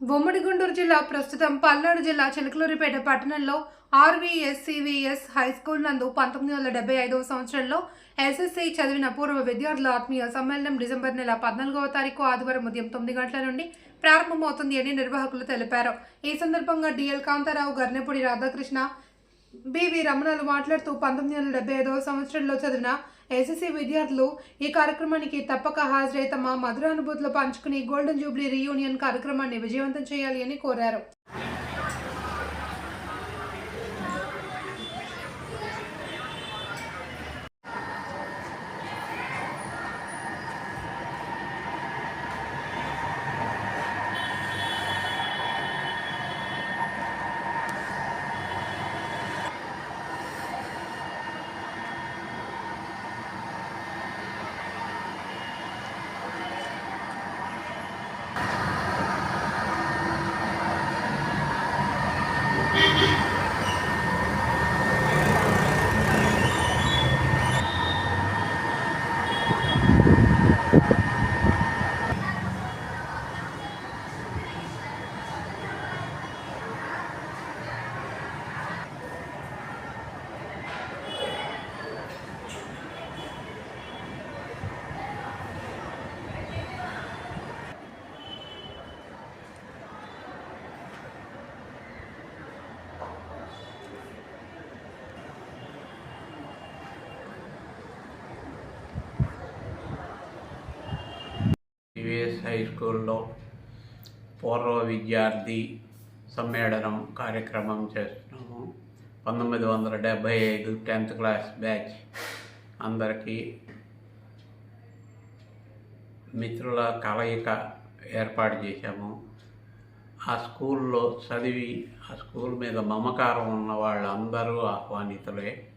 ఉమ్మడి గుంటూరు జిల్లా ప్రస్తుతం పల్నాడు జిల్లా చిలకలూరిపేట పట్టణంలో ఆర్వీఎస్సీవీఎస్ హై స్కూల్ నందు పంతొమ్మిది వందల డెబ్బై ఐదవ సంవత్సరంలో ఎస్ఎస్సీ చదివిన పూర్వ విద్యార్థుల ఆత్మీయ సమ్మేళనం డిసెంబర్ నెల పద్నాలుగవ తారీఖు ఆదివారం ఉదయం తొమ్మిది గంటల నుండి ప్రారంభమవుతుంది అని నిర్వాహకులు తెలిపారు. ఈ సందర్భంగా డిఎల్ కాంతారావు గర్నెపూడి రాధాకృష్ణ బివి రమణలు మాట్లాడుతూ పంతొమ్మిది వందల డెబ్బై ఐదవ సంవత్సరంలో చదివిన ఎస్ఎస్సీ విద్యార్థులు ఈ కార్యక్రమానికి తప్పక హాజరై తమ మధురానుభూతులు పంచుకుని గోల్డెన్ జూబ్లీ రీయూనియన్ కార్యక్రమాన్ని విజయవంతం చేయాలి అని కోరారు. టివిఎస్ హై స్కూల్లో పూర్వ విద్యార్థి సమ్మేళనం కార్యక్రమం చేస్తున్నాము. పంతొమ్మిది వందల డెబ్భై ఐదు టెన్త్ క్లాస్ బ్యాచ్ అందరికీ మిత్రుల కలయిక ఏర్పాటు చేశాము. ఆ స్కూల్లో చదివి ఆ స్కూల్ మీద మమకారం ఉన్న వాళ్ళందరూ ఆహ్వానితులే.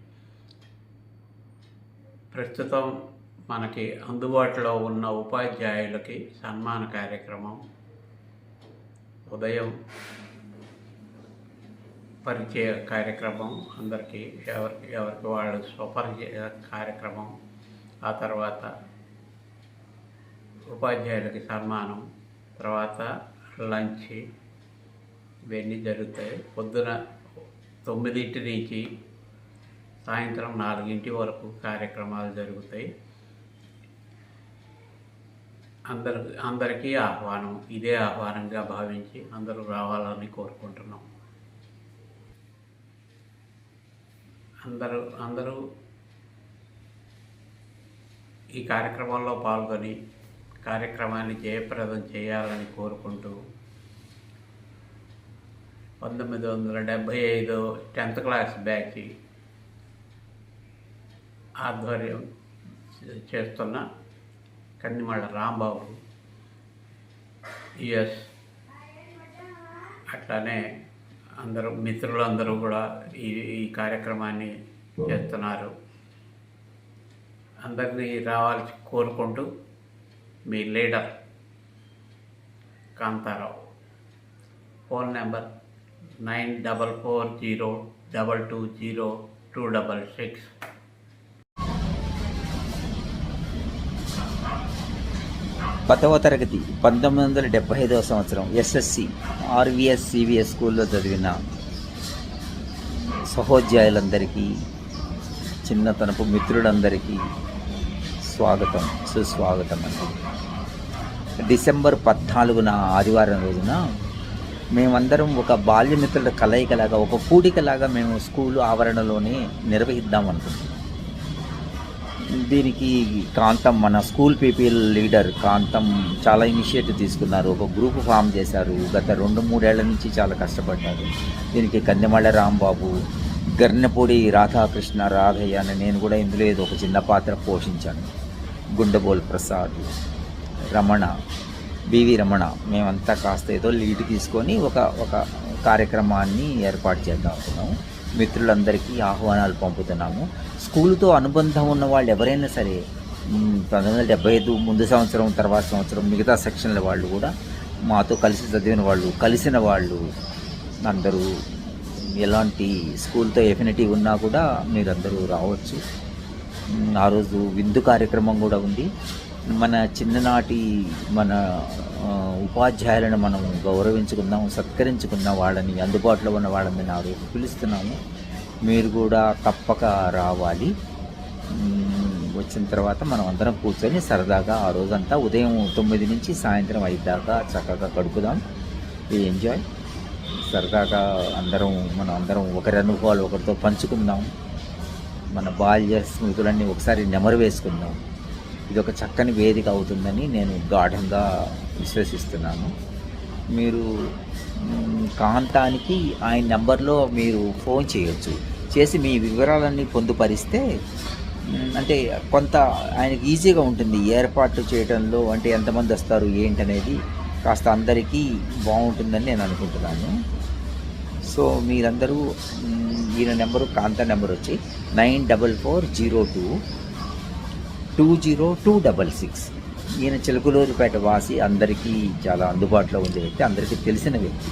ప్రస్తుతం మనకి అందుబాటులో ఉన్న ఉపాధ్యాయులకి సన్మాన కార్యక్రమం ఉదయం పరిచయ కార్యక్రమం అందరికీ ఎవరికి ఎవరికి వాళ్ళు స్వపరిచయ కార్యక్రమం ఆ తర్వాత ఉపాధ్యాయులకి సన్మానం తర్వాత లంచ్ ఇవన్నీ జరుగుతాయి. పొద్దున తొమ్మిదింటి నుంచి సాయంత్రం నాలుగింటి వరకు కార్యక్రమాలు జరుగుతాయి. అందరు అందరికీ ఆహ్వానం ఇదే ఆహ్వానంగా భావించి అందరూ రావాలని కోరుకుంటున్నాం. అందరూ అందరూ ఈ కార్యక్రమంలో పాల్గొని కార్యక్రమాన్ని జయప్రదం చేయాలని కోరుకుంటూ పంతొమ్మిది వందల డెబ్భై ఐదు టెన్త్ క్లాస్ బ్యాచ్ ఆధ్వర్యం చేస్తున్న కన్నిమళ్ళ రాంబాబు. ఎస్ అట్లానే అందరూ మిత్రులందరూ కూడా ఈ ఈ కార్యక్రమాన్ని చేస్తున్నారు. అందరినీ రావాల్సి కోరుకుంటూ మీ leader Kantharao. Phone number nine double four zero double two zero two double six. పదవ తరగతి పంతొమ్మిది వందల డెబ్బై ఐదవ సంవత్సరం ఎస్ఎస్సి ఆర్విఎస్ సివిఎస్ స్కూల్లో చదివిన సహోద్యాయులందరికీ చిన్నతనపు మిత్రులందరికీ స్వాగతం సుస్వాగతం అండి. డిసెంబర్ పద్నాలుగున ఆదివారం రోజున మేమందరం ఒక బాల్యమిత్రుల కలయికలాగా ఒక కూడికలాగా మేము స్కూల్ ఆవరణలోనే నిర్వహిద్దాం అనుకుంటున్నాం. దీనికి కాంతం మన స్కూల్ పీపీఎల్ లీడర్ కాంతం చాలా ఇనిషియేటివ్ తీసుకున్నారు. ఒక గ్రూప్ ఫామ్ చేశారు. గత రెండు మూడేళ్ళ నుంచి చాలా కష్టపడ్డారు. దీనికి కన్నెమళ్ళ రాంబాబు గర్నపూడి రాధాకృష్ణ రాధయ్య అని నేను కూడా ఇందులో ఏదో ఒక చిన్న పాత్ర పోషించాను. గుండెబోల్ ప్రసాద్ రమణ బివి రమణ మేమంతా కాస్త ఏదో లీడ్ తీసుకొని ఒక ఒక కార్యక్రమాన్ని ఏర్పాటు చేద్దాం అనుకున్నాము. మిత్రులందరికీ ఆహ్వానాలు పంపుతున్నాము. స్కూల్తో అనుబంధం ఉన్న వాళ్ళు ఎవరైనా సరే పంతొమ్మిది వందల డెబ్బై ఐదు ముందు సంవత్సరం తర్వాత సంవత్సరం మిగతా సెక్షన్ల వాళ్ళు కూడా మాతో కలిసి చదివిన వాళ్ళు కలిసిన వాళ్ళు అందరూ ఎలాంటి స్కూల్తో ఎఫినిటీ ఉన్నా కూడా మీరందరూ రావచ్చు. ఆ రోజు విందు కార్యక్రమం కూడా ఉంది. మన చిన్ననాటి మన ఉపాధ్యాయులను మనం గౌరవించుకుందాం సత్కరించుకున్న వాళ్ళని అందుబాటులో ఉన్న వాళ్ళని నా రోజు పిలుస్తున్నాము. మీరు కూడా తప్పక రావాలి. వచ్చిన తర్వాత మనం అందరం కూర్చొని సరదాగా ఆ రోజంతా ఉదయం తొమ్మిది నుంచి సాయంత్రం ఐదు దాకా చక్కగా గడుపుదాం. ఎంజాయ్. సరదాగా అందరం మనం అందరం ఒకరి అనుభవాలు ఒకరితో పంచుకుందాం. మన బాల్య స్మృతులన్నీ ఒకసారి నెమరు వేసుకుందాం. ఇది ఒక చక్కని వేదిక అవుతుందని నేను గాఢంగా విశ్వసిస్తున్నాను. మీరు కాంతానికి ఆయన నెంబర్లో మీరు ఫోన్ చేయొచ్చు. చేసి మీ వివరాలన్నీ పొందుపరిస్తే అంటే కొంత ఆయనకి ఈజీగా ఉంటుంది ఏర్పాటు చేయడంలో అంటే ఎంతమంది వస్తారు ఏంటనేది కాస్త అందరికీ బాగుంటుందని నేను అనుకుంటున్నాను. సో మీరందరూ ఈయన నెంబరు కాంత నెంబర్ వచ్చి nine double four zero two two zero two double six ఈయన చిలుకలూరుపేట వాసి అందరికీ చాలా అందుబాటులో ఉండే వ్యక్తి అందరికీ తెలిసిన వ్యక్తి.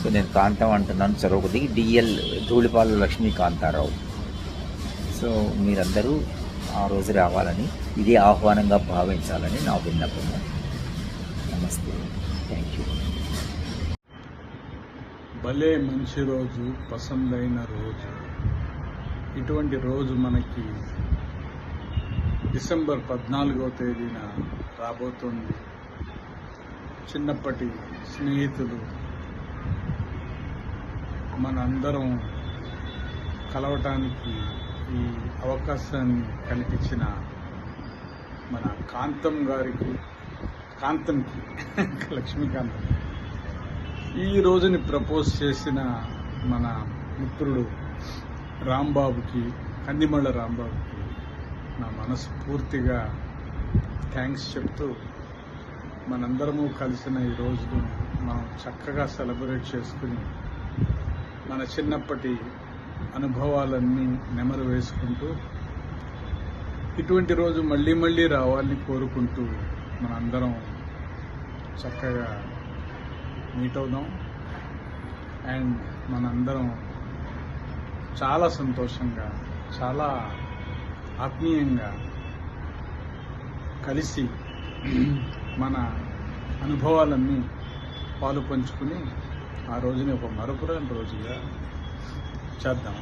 సో నేను కాంతం అంటున్నాను చొరవకొద్ది డిఎల్ ధూళిపాల లక్ష్మీ కాంతారావు సో మీరందరూ ఆ రోజు రావాలని ఇదే ఆహ్వానంగా భావించాలని నా విన్నపము నమస్తే. థ్యాంక్ యూ భలే మంచి రోజు పసందైన రోజు. ఇటువంటి రోజు మనకి డిసెంబర్ పద్నాలుగో తేదీన రాబోతుంది. చిన్నప్పటి స్నేహితులు మనందరం కలవటానికి ఈ అవకాశాన్ని కల్పించిన మన కాంతం గారికి కాంతంకి లక్ష్మీకాంతం. ఈ రోజుని ప్రపోజ్ చేసిన మన మిత్రుడు రాంబాబుకి కందిమళ్ళ రాంబాబుకి మనస్ఫూర్తిగా థ్యాంక్స్ చెప్తూ మనందరము కలిసిన ఈ రోజును మనం చక్కగా సెలబ్రేట్ చేసుకుని మన చిన్నప్పటి అనుభవాలన్నీ నెమరు వేసుకుంటూ ఇటువంటి రోజు మళ్ళీ మళ్ళీ రావాలని కోరుకుంటూ మనందరం చక్కగా మీట్ అవుదాం. అండ్ మనందరం చాలా సంతోషంగా చాలా ఆత్మీయంగా కలిసి మన అనుభవాలన్నీ పాలు పంచుకుని ఆ రోజుని ఒక మరపురాని రోజుగా చేద్దాం.